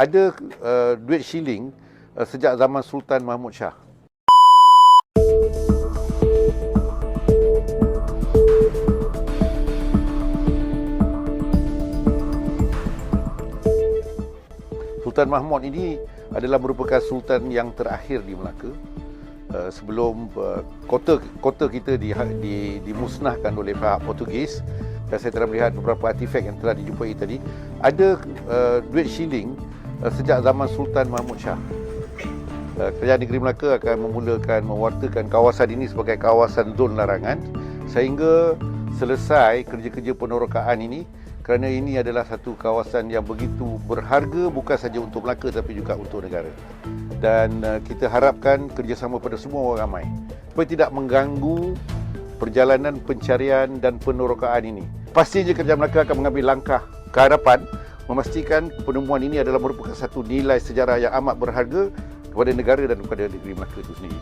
ada uh, duit shilling uh, sejak zaman Sultan Mahmud Shah. Sultan Mahmud ini adalah merupakan sultan yang terakhir di Melaka uh, sebelum uh, kota kota kita di, di, dimusnahkan oleh pihak Portugis dan saya telah melihat beberapa artifak yang telah dijumpai tadi ada uh, duit shilling sejak zaman Sultan Mahmud Shah. Uh, Kerajaan Negeri Melaka akan memulakan mewartakan kawasan ini sebagai kawasan zon larangan sehingga selesai kerja-kerja penorokaan ini kerana ini adalah satu kawasan yang begitu berharga bukan saja untuk Melaka tapi juga untuk negara. Dan uh, kita harapkan kerjasama pada semua orang ramai supaya tidak mengganggu perjalanan pencarian dan penorokaan ini. Pastinya Kerajaan Melaka akan mengambil langkah ke hadapan memastikan penemuan ini adalah merupakan satu nilai sejarah yang amat berharga kepada negara dan kepada negeri Melaka itu sendiri.